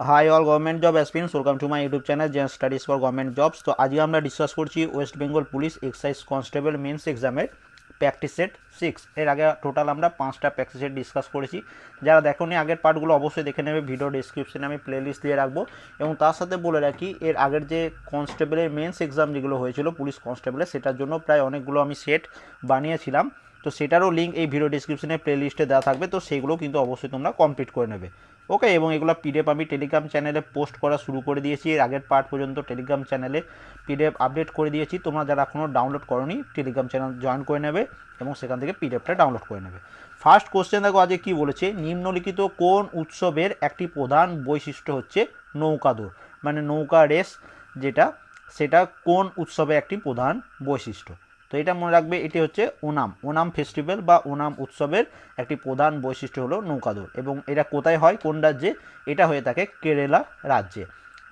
Hi all government job aspirants welcome to my YouTube channel Zen studies for government jobs তো আজকে আমরা discuss করছি West Bengal police excise constable mains এক্সামের practice set six এর আগে total আমরা পাঁচটা প্র্যাকটিস সেট ডিসকাস করেছি। যারা দেখোনি, আগের পার্টগুলো অবশ্যই দেখে নেবে ভিডিও ডিসক্রিপশনে আমি প্লেলিস্ট দিয়ে রাখব। এবং তার সাথে বলে রাখি, এর আগের যে কনস্টেবলের মেন্স এক্সাম যেগুলো হয়েছিল পুলিশ কনস্টেবলের সেটার জন্য প্রায় অনেকগুলো আমি সেট বানিয়েছিলাম। তো সেটারও লিঙ্ক এই ভিডিও ডিসক্রিপশনে প্লেলিস্টে দেওয়া থাকবে। তো সেইগুলো কিন্তু অবশ্যই তোমরা কমপ্লিট করে নেবে। ওকে এবং এগুলো পিডিএফ আমি টেলিগ্রাম চ্যানেলে পোস্ট করা শুরু করে দিয়েছি। এর আগের পার্ট পর্যন্ত টেলিগ্রাম চ্যানেলে পিডিএফ আপডেট করে দিয়েছি। তোমরা যারা এখনও ডাউনলোড করনি টেলিগ্রাম চ্যানেল জয়েন করে নেবে এবং সেখান থেকে পিডিএফটা ডাউনলোড করে নেবে। ফার্স্ট কোশ্চেন দেখো, আজকে কী বলেছে? নিম্নলিখিত কোন উৎসবের একটি প্রধান বৈশিষ্ট্য হচ্ছে নৌকা দৌড়। মানে নৌকা রেস যেটা, সেটা কোন উৎসবের একটি প্রধান বৈশিষ্ট্য? তো এটা মনে রাখবে, এটি হচ্ছে ওনাম। ওনাম ফেস্টিভ্যাল বা ওনাম উৎসবের একটি প্রধান বৈশিষ্ট্য হলো নৌকাদৌড় এবং এটা কোথায় হয়, কোন রাজ্যে? এটা হয়ে থাকে কেরালা রাজ্যে।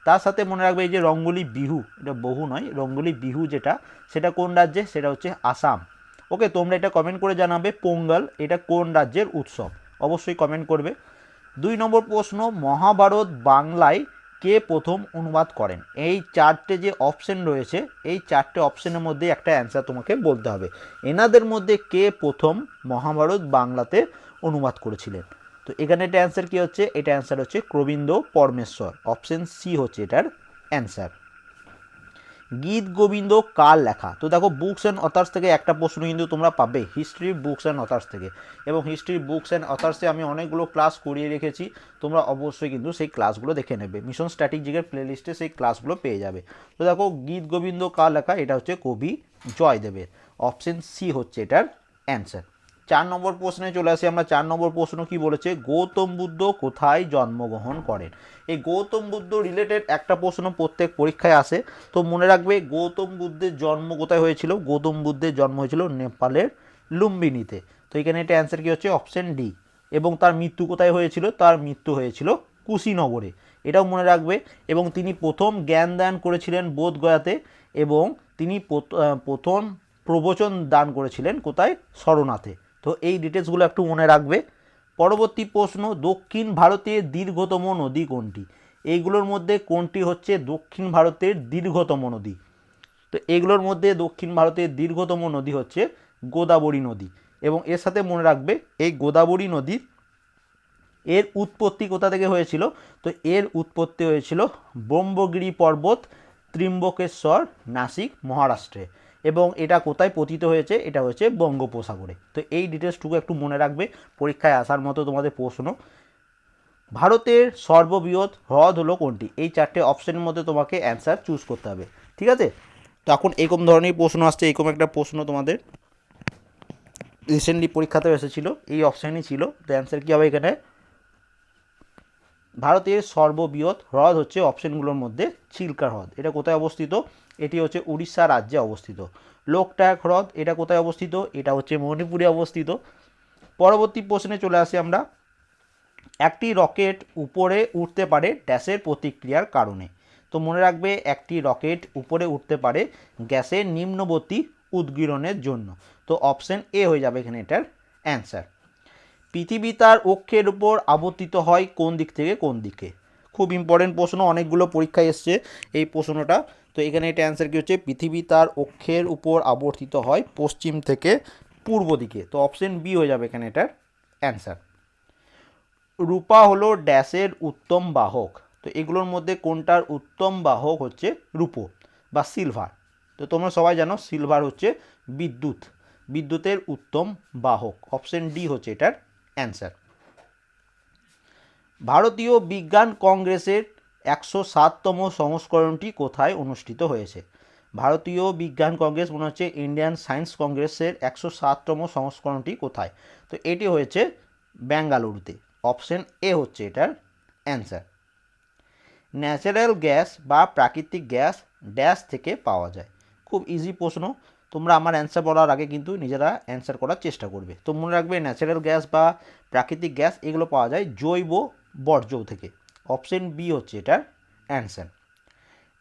তার সাথে মনে রাখবে এই যে রঙ্গোলি বিহু, এটা বহু নয়, রঙ্গোলি বিহু যেটা, সেটা কোন রাজ্যে? সেটা হচ্ছে আসাম। ওকে, তোমরা এটা কমেন্ট করে জানাবে, পোঙ্গল, এটা কোন রাজ্যের উৎসব? অবশ্যই কমেন্ট করবে। দুই নম্বর প্রশ্ন, মহাভারত বাংলায় কে প্রথম অনুবাদ করেন? এই চারটে যে অপশন রয়েছে, এই চারটে অপশনের মধ্যে একটা অ্যান্সার তোমাকে বলতে হবে। এনাদের মধ্যে কে প্রথম মহাভারত বাংলাতে অনুবাদ করেছিলেন? তো এখানে এটা অ্যান্সার কী হচ্ছে? এটা অ্যান্সার হচ্ছে প্রবীন্দ পরমেশ্বর। অপশন সি হচ্ছে এটার অ্যান্সার গীত গোবিন্দ কার লেখা? তো দেখো বুকস অ্যান্ড অথার্স থেকে একটা প্রশ্ন কিন্তু তোমরা পাবে হিস্ট্রি বুকস অ্যান্ড অথার্স থেকে। এবং হিস্ট্রি বুকস অ্যান্ড অথার্সে আমি অনেকগুলো ক্লাস করিয়ে রেখেছি, তোমরা অবশ্যই কিন্তু সেই ক্লাসগুলো দেখে নেবে। মিশন স্ট্র্যাটেজিকের প্লেলিস্টে সেই ক্লাসগুলো পেয়ে যাবে। তো দেখো, গীত গোবিন্দ কার লেখা? এটা হচ্ছে কবি জয়দেবের। অপশন সি হচ্ছে এটার অ্যান্সার চার নম্বর প্রশ্নে চলে আসি আমরা। চার নম্বর প্রশ্ন কি বলেছে? গৌতম বুদ্ধ কোথায় জন্মগ্রহণ করেন? এই গৌতম বুদ্ধ রিলেটেড একটা প্রশ্ন প্রত্যেক পরীক্ষায় আসে। তো মনে রাখবে, গৌতম বুদ্ধের জন্ম কোথায় হয়েছিল? গৌতম বুদ্ধের জন্ম হয়েছিল নেপালের লুম্বিনীতে। তো এখানে এটা অ্যান্সার কি হচ্ছে? অপশন ডি এবং তার মৃত্যু কোথায় হয়েছিল? তার মৃত্যু হয়েছিল কুশিনগরে। এটাও মনে রাখবে। এবং তিনি প্রথম জ্ঞান দান করেছিলেন বোধগয়াতে এবং তিনি প্রথম প্রবচন দান করেছিলেন কোথায়? সরনাথে তো এই ডিটেলসগুলো একটু মনে রাখবে। পরবর্তী প্রশ্ন, দক্ষিণ ভারতের দীর্ঘতম নদী কোনটি? এইগুলোর মধ্যে কোনটি হচ্ছে দক্ষিণ ভারতের দীর্ঘতম নদী? তো এগুলোর মধ্যে দক্ষিণ ভারতের দীর্ঘতম নদী হচ্ছে গোদাবরী নদী এবং এর সাথে মনে রাখবে, এই গোদাবরী নদীর এর উৎপত্তি কোথা থেকে হয়েছিল? তো এর উৎপত্তি হয়েছিল ব্রহ্মগিরি পর্বত, ত্রিম্বকেশ্বর, নাসিক, মহারাষ্ট্রে। এবং এটা কোথায় পতিত হয়েছে, এটা হয়েছে বঙ্গোপসাগরে। তো এই ডিটেলসটুকু একটু মনে রাখবে, পরীক্ষায় আসার মতো তোমাদের প্রশ্ন। ভারতের সর্ববৃহৎ হ্রদ হলো কোনটি? এই চারটে অপশনের মধ্যে তোমাকে অ্যান্সার চুজ করতে হবে। ঠিক আছে? তো এখন এরকম ধরনের প্রশ্ন আসছে, এরকম একটা প্রশ্ন তোমাদের রিসেন্টলি পরীক্ষাতেও এসেছিল, এই অপশানই ছিল। তো অ্যান্সার কী হবে এখানে? ভারতের সর্ববৃহৎ হ্রদ হচ্ছে অপশনগুলোর মধ্যে চিল্কা হ্রদ। এটা কোথায় অবস্থিত? এটি হচ্ছে উড়িষ্যা রাজ্যে অবস্থিত। লোকটাক হ্রদ, এটা কোথায় অবস্থিত? এটা হচ্ছে মণিপুরে অবস্থিত। পরবর্তী প্রশ্নে চলে আসি আমরা। একটি রকেট উপরে উঠতে পারে ড্যাশের প্রতিক্রিয়ার কারণে। তো মনে রাখবে, একটি রকেট উপরে উঠতে পারে গ্যাসের নিম্নবর্তী উদ্গীরণের জন্য। তো অপশন এ হয়ে যাবে এখানে এটার অ্যান্সার। পৃথিবী তার অক্ষের উপর আবর্তিত হয় কোন দিক থেকে, কোন দিকে? খুব ইম্পর্টেন্ট প্রশ্ন, অনেকগুলো পরীক্ষায় এসছে এই প্রশ্নটা। তো এখানে এটা অ্যান্সার কী হচ্ছে? পৃথিবী তার অক্ষের উপর আবর্তিত হয় পশ্চিম থেকে পূর্ব দিকে। তো অপশন বি হয়ে যাবে এখানে এটার অ্যান্সার রূপা হলো ড্যাশের উত্তম বাহক। তো এগুলোর মধ্যে কোনটার উত্তম বাহক হচ্ছে রূপো বা সিলভার? তো তোমরা সবাই জানো সিলভার হচ্ছে বিদ্যুৎ। বিদ্যুতের উত্তম বাহক। অপশন ডি হচ্ছে এটার অ্যান্সার। ভারতীয় বিজ্ঞান কংগ্রেসের একশো সাততম সংস্করণটি কোথায় অনুষ্ঠিত হয়েছে? ভারতীয় বিজ্ঞান কংগ্রেস, মনে হচ্ছে ইন্ডিয়ান সায়েন্স কংগ্রেসের একশো সাততম সংস্করণটি কোথায়? তো এটি হয়েছে বেঙ্গালুরুতে অপশন এ হচ্ছে এটার অ্যান্সার। ন্যাচারাল গ্যাস বা প্রাকৃতিক গ্যাস ড্যাশ থেকে পাওয়া যায়। খুব ইজি প্রশ্ন। তোমরা আমার অ্যান্সার বলার আগে কিন্তু নিজেরা অ্যান্সার করার চেষ্টা করবে। তো মনে রাখবে ন্যাচারাল গ্যাস বা প্রাকৃতিক গ্যাস এগুলো পাওয়া যায় জৈব বর্জ্য থেকে। অপশন বি হচ্ছে এটার অ্যান্সার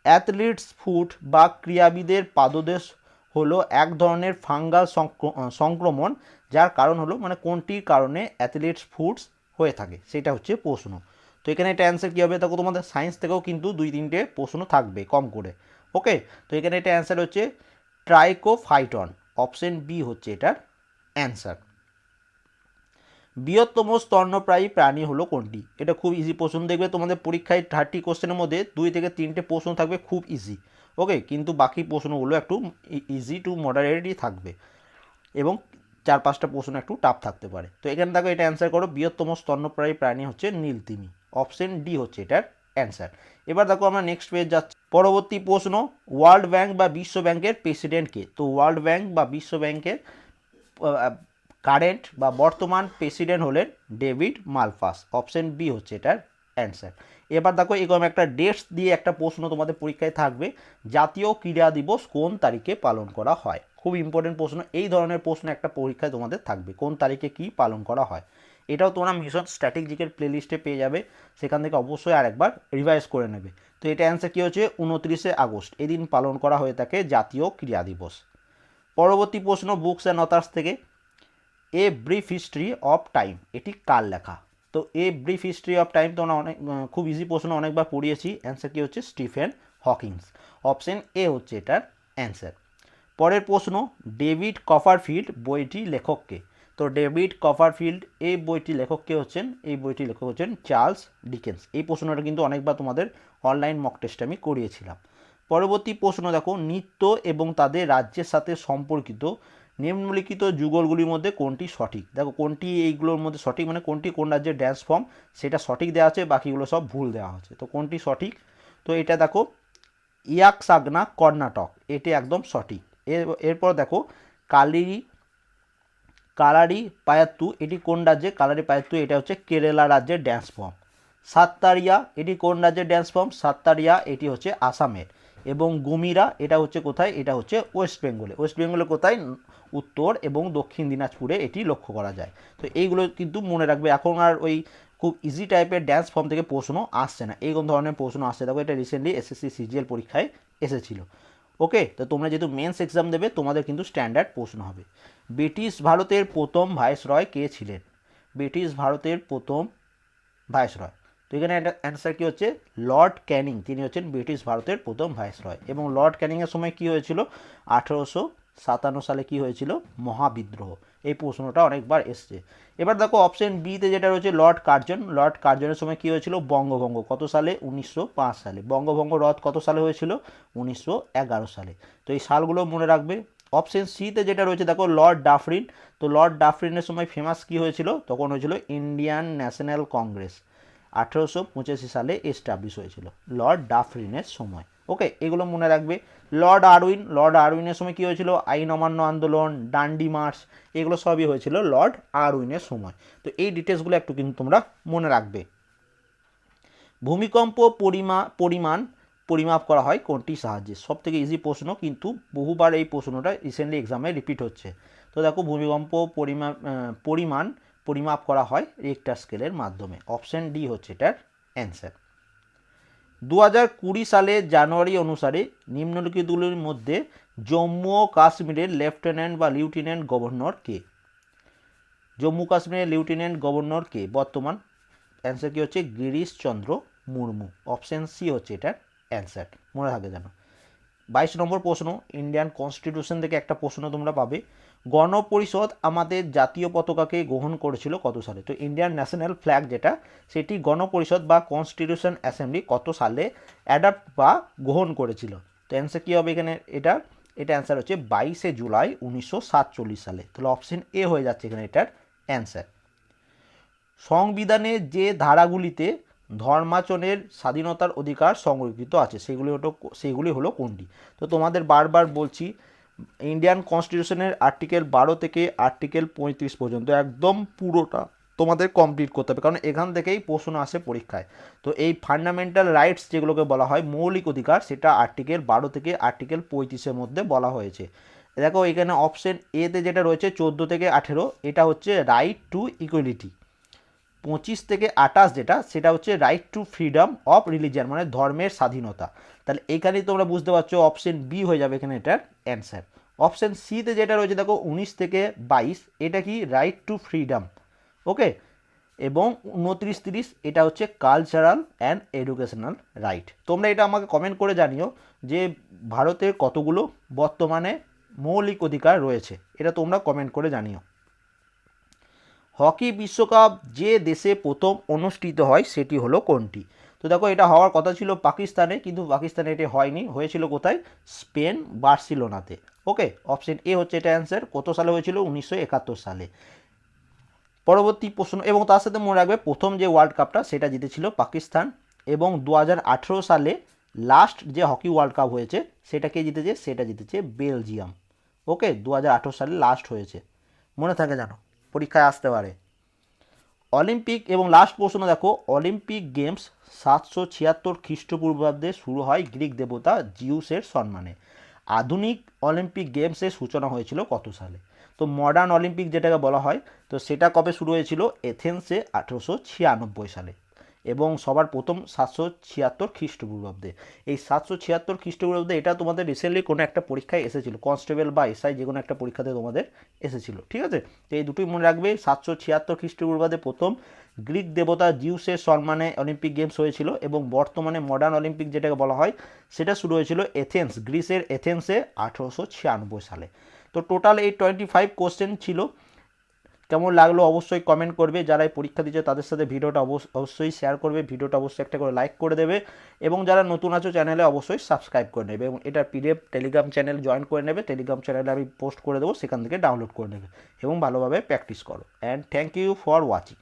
অ্যাথলিটস ফুট বা ক্রীড়াবিদের পাদদেশ হলো এক ধরনের ফাঙ্গাল সংক্রমণ, যার কারণ হলো মানে কোনটির কারণে অ্যাথলিটস ফুডস হয়ে থাকে, সেটা হচ্ছে প্রশ্ন। তো এখানে এটা অ্যান্সার কী হবে? দেখো তোমাদের সায়েন্স থেকেও কিন্তু দুই তিনটে প্রশ্ন থাকবে কম করে। ওকে তো এখানে এটা অ্যান্সার হচ্ছে ট্রাইকোফাইটন, অপশন বি হচ্ছে এটার অ্যান্সার। বৃহত্তম স্তন্যপ্রায়ী প্রাণী হলো কোনটি? এটা খুব ইজি প্রশ্ন, দেখবে তোমাদের পরীক্ষায় থার্টি কোশ্চেনের মধ্যে দুই থেকে তিনটে প্রশ্ন থাকবে, খুব ইজি ওকে কিন্তু বাকি প্রশ্নগুলো একটু ইজি টু মডারেটই থাকবে এবং চার পাঁচটা প্রশ্ন একটু টাফ থাকতে পারে। তো এখানে দেখো এটা অ্যান্সার করো, বৃহত্তম স্তন্যপ্রায়ী প্রাণী হচ্ছে নীলতিমি, অপশন ডি হচ্ছে এটার অ্যান্সার। এবার দেখো আমরা নেক্সট পেজ যাচ্ছি। পরবর্তী প্রশ্ন, ওয়ার্ল্ড ব্যাংক বা বিশ্ব ব্যাংকের প্রেসিডেন্টকে তো ওয়ার্ল্ড ব্যাংক বা বিশ্ব ব্যাংকের কারেন্ট বা বর্তমান প্রেসিডেন্ট হলেন ডেভিড মালপাস অপশন বি হচ্ছে এটার অ্যান্সার। এবার দেখো, এরকম একটা ডেটস দিয়ে একটা প্রশ্ন তোমাদের পরীক্ষায় থাকবে, জাতীয় ক্রীড়া দিবস কোন তারিখে পালন করা হয়? খুব ইম্পর্টেন্ট প্রশ্ন, এই ধরনের প্রশ্ন একটা পরীক্ষায় তোমাদের থাকবে, কোন তারিখে কি পালন করা হয়? এটাও তোমরা মিশন স্ট্র্যাটেজিকের প্লেলিস্টে পেয়ে যাবে। সেখান থেকে অবশ্যই আরেকবার রিভাইজ করে নেবে। তো এটা অ্যান্সার কী হচ্ছে? উনত্রিশে আগস্ট। এদিন পালন করা হয়ে থাকে জাতীয় ক্রীড়া দিবস। পরবর্তী প্রশ্ন বুকস অ্যান্ড অথার্স থেকে। A brief history of time এটি কার লেখা? তো a brief history of time তোমরা অনেক খুব ইজি প্রশ্ন অনেকবার পড়িয়েছি। অ্যান্সার কী হচ্ছে? Stephen Hawkings. অপশন এ হচ্ছে এটার অ্যান্সার পরের প্রশ্ন, ডেভিড কফারফিল্ড বইটি লেখককে। তো ডেভিড কফারফিল্ড এই বইটি লেখককে হচ্ছেন? এই বইটি লেখক হচ্ছেন চার্লস ডিকেন্স। এই প্রশ্নটা কিন্তু অনেকবার তোমাদের অনলাইন মক টেস্ট আমি করিয়েছিলাম। পরবর্তী প্রশ্ন দেখো, নৃত্য এবং তাদের রাজ্যের সাথে সম্পর্কিত নিম্নলিখিত যুগলগুলির মধ্যে কোনটি সঠিক? দেখো, কোনটি এইগুলোর মধ্যে সঠিক? মানে কোনটি কোন রাজ্যের ড্যান্স ফর্ম সেটা সঠিক দেওয়া আছে, বাকিগুলো সব ভুল দেওয়া আছে। তো কোনটি সঠিক? তো এটা দেখো, ইয়াকসাগনা কর্ণাটক। এটি একদম সঠিক। এর এরপর দেখো কালি কালারি পায়াত্তু, এটি কোন রাজ্যে? কালারি পায়াত্তু, এটা হচ্ছে কেরালা রাজ্যের ড্যান্স ফর্ম সাত্তারিয়া, এটি কোন রাজ্যের ড্যান্স ফর্ম সাত্তারিয়া, এটি হচ্ছে আসামের। এবং গুমিরা, এটা হচ্ছে কোথায়? এটা হচ্ছে ওয়েস্ট বেঙ্গলে। ওয়েস্ট বেঙ্গলে কোথায়? উত্তর এবং দক্ষিণ দিনাজপুরে এটি লক্ষ্য করা যায়। তো এইগুলো কিন্তু মনে রাখবে। এখন আর ওই খুব ইজি টাইপের ড্যান্স ফর্ম থেকে প্রশ্ন আসছে না। এইরকম ধরনের প্রশ্ন আসছে। দেখো, এটা রিসেন্টলি এসএসসি সিজিএল পরীক্ষায় এসেছিল। ওকে? তো তোমরা যেহেতু মেন্স এক্সাম দেবে, তোমাদের কিন্তু স্ট্যান্ডার্ড প্রশ্ন হবে। ব্রিটিশ ভারতের প্রথম ভাইসরয় কে ছিলেন? ব্রিটিশ ভারতের প্রথম ভাইসরয়। তো এখানে অ্যান্সার কী হচ্ছে? লর্ড ক্যানিং, তিনি হচ্ছেন ব্রিটিশ ভারতের প্রথম ভাইসরয়। এবং লর্ড ক্যানিংয়ের সময় কী হয়েছিল? আঠেরোশো সাতান্ন সালে কি হয়েছিল? মহাবিদ্রোহ। এই প্রশ্নটা অনেকবার এসছে। এবার দেখো অপশন বিতে যেটা রয়েছে লর্ড কার্জন লর্ড কার্জনের সময় কি হয়েছিল? বঙ্গভঙ্গ। কত সালে? উনিশশো পাঁচ সালে। বঙ্গভঙ্গ রদ কত সালে হয়েছিল? উনিশশো এগারো সালে। তো এই সালগুলো মনে রাখবে। অপশন সিতে যেটা রয়েছে, দেখো লর্ড ডাফরিন তো লর্ড ডাফরিনের সময় ফেমাস কি হয়েছিল? তখন হয়েছিল ইন্ডিয়ান ন্যাশনাল কংগ্রেস আঠেরোশো পঁচাশি সালে এস্টাবলিশ হয়েছিল। লর্ড ডাফরিনের সময়। ওকে এগুলো মনে রাখবে। লর্ড আরউইন লর্ড আরউইনের সময় কী হয়েছিল? আইন অমান্য আন্দোলন ডান্ডি মার্চ এগুলো সবই হয়েছিল লর্ড আরউইনের সময়। তো এই ডিটেলসগুলো একটু কিন্তু তোমরা মনে রাখবে। ভূমিকম্প পরিমা, পরিমাণ পরিমাপ করা হয় কোনটির সাহায্যে? সব থেকে ইজি প্রশ্ন, কিন্তু বহুবার এই প্রশ্নটা রিসেন্টলি এক্সামে রিপিট হচ্ছে। তো দেখো, ভূমিকম্প পরিমাপ পরিমাণ পরিমাপ করা হয় রিক্টার স্কেলের মাধ্যমে। অপশন ডি হচ্ছে এটার অ্যান্সার দু হাজার কুড়ি সালের জানুয়ারি অনুসারে নিম্নলিখিতগুলির মধ্যে জম্মু ও কাশ্মীরের লেফটেন্যান্ট বা লিউটেন্যান্ট গভর্নর কে? জম্মু কাশ্মীরের লিউটেন্যান্ট গভর্নর কে? বর্তমান অ্যান্সার কি হচ্ছে? গিরিশ চন্দ্র মুর্মু। অপশন সি হচ্ছে এটার অ্যান্সার মনে থাকে যেন। বাইশ নম্বর প্রশ্ন ইন্ডিয়ান কনস্টিটিউশন থেকে একটা প্রশ্ন তোমরা পাবে। গণপরিষদ আমাদের জাতীয় পতাকাকে গ্রহণ করেছিল কত সালে? তো ইন্ডিয়ান ন্যাশনাল ফ্ল্যাগ যেটা, সেটি গণপরিষদ বা কনস্টিটিউশন অ্যাসেম্বলি কত সালে অ্যাডাপ্ট বা গ্রহণ করেছিল? তো অ্যান্সার কী হবে এখানে? এটা এটা অ্যান্সার হচ্ছে বাইশে জুলাই উনিশশো সাতচল্লিশ সালে। তাহলে অপশন এ হয়ে যাচ্ছে এখানে এটার অ্যান্সার সংবিধানের যে ধারাগুলিতে ধর্মাচনের স্বাধীনতার অধিকার সংরক্ষিত আছে, সেগুলি হলো সেগুলি হলো কোনটি? তো তোমাদের বারবার বলছি ইন্ডিয়ান কনস্টিটিউশনের আর্টিকেল বারো থেকে আর্টিকেল পঁয়ত্রিশ পর্যন্ত একদম পুরোটা তোমাদের কমপ্লিট করতে হবে। কারণ এখান থেকেই প্রশ্ন আসে পরীক্ষায়। তো এই ফান্ডামেন্টাল রাইটস যেগুলোকে বলা হয়, মৌলিক অধিকার, সেটা আর্টিকেল বারো থেকে আর্টিকেল পঁয়ত্রিশের মধ্যে বলা হয়েছে। দেখো, এখানে অপশন এতে যেটা রয়েছে, চোদ্দ থেকে আঠেরো, এটা হচ্ছে রাইট টু ইকুয়ালিটি পঁচিশ থেকে আঠাশ যেটা, সেটা হচ্ছে right to freedom of religion মানে ধর্মের স্বাধীনতা। তাহলে এখানেই তোমরা বুঝতে পারছ অপশন বি হয়ে যাবে এখানে এটার অ্যান্সার অপশন সিতে যেটা রয়েছে, দেখো উনিশ থেকে বাইশ, এটা কি রাইট টু ফ্রিডম ওকে এবং উনত্রিশ, তিরিশ, এটা হচ্ছে কালচারাল অ্যান্ড এডুকেশনাল রাইট তোমরা এটা আমাকে কমেন্ট করে জানিও যে ভারতের কতগুলো বর্তমানে মৌলিক অধিকার রয়েছে। এটা তোমরা কমেন্ট করে জানিও। হকি বিশ্বকাপ যে দেশে প্রথম অনুষ্ঠিত হয়, সেটি হলো কোনটি? তো দেখো, এটা হওয়ার কথা ছিল পাকিস্তানে, কিন্তু পাকিস্তানে এটি হয়নি। হয়েছিল কোথায়? স্পেন বার্সিলোনাতে। ওকে? অপশন এ হচ্ছে এটা অ্যান্সার। কত সালে হয়েছিল? উনিশশো একাত্তর সালে। পরবর্তী প্রশ্ন, এবং তার সাথে মনে রাখবে, প্রথম যে ওয়ার্ল্ড কাপটা সেটা জিতেছিল পাকিস্তান। এবং দু হাজার আঠেরো সালে লাস্ট যে হকি ওয়ার্ল্ড কাপ হয়েছে, সেটা কে জিতেছে? সেটা জিতেছে বেলজিয়াম ওকে? দু হাজার আঠেরো সালে লাস্ট হয়েছে। মনে থাকে জানো পরীক্ষায় আসতে পারে। অলিম্পিক এবং লাস্ট প্রশ্ন দেখো, অলিম্পিক গেমস সাতশো ছিয়াত্তর খ্রিস্টপূর্বাব্দে শুরু হয় গ্রিক দেবতা জিউসের সম্মানে আধুনিক অলিম্পিক গেমসের সূচনা হয়েছিল কত সালে? তো মডার্ন অলিম্পিক যেটাকে বলা হয়, তো সেটা কবে শুরু হয়েছিল? এথেন্সে আঠেরোশো ছিয়ানব্বই সালে। এবং সবার প্রথম সাতশো ছিয়াত্তর খ্রিস্টপূর্বাব্দে। এই সাতশো ছিয়াত্তর খ্রিস্টপূর্বাব্দে এটা তোমাদের রিসেন্টলি কোনো একটা পরীক্ষায় এসেছিল কনস্টেবল বা এসআই যে কোনো একটা পরীক্ষাতে তোমাদের এসেছিল, ঠিক আছে? তো এই দুটোই মনে রাখবে, সাতশো ছিয়াত্তর খ্রিস্টপূর্বাব্দে প্রথম গ্রিক দেবতা জিউসের সম্মানে অলিম্পিক গেমস হয়েছিল এবং বর্তমানে মডার্ন অলিম্পিক যেটাকে বলা হয়, সেটা শুরু হয়েছিল এথেন্স গ্রিসের এথেন্সে আঠেরোশো ছিয়ানব্বই সালে। তো টোটাল এই টোয়েন্টি ফাইভ কোশ্চেন ছিল কেমন লাগল অবশ্যই কমেন্ট করবে। যারা এই পরীক্ষা দিচ্ছে তাদের সাথে ভিডিওটা অবশ্য- অবশ্যই শেয়ার করবে। ভিডিওটা অবশ্যই একটা করে লাইক করে দেবে এবং যারা নতুন আছো চ্যানেলে অবশ্যই সাবস্ক্রাইব করে নেবে এবং এটা পিডিএফ টেলিগ্রাম চ্যানেল জয়েন করে নেবে। টেলিগ্রাম চ্যানেলে আমি পোস্ট করে দেবো, সেখান থেকে ডাউনলোড করে নেবে এবং ভালোভাবে প্র্যাকটিস করো। And thank you for watching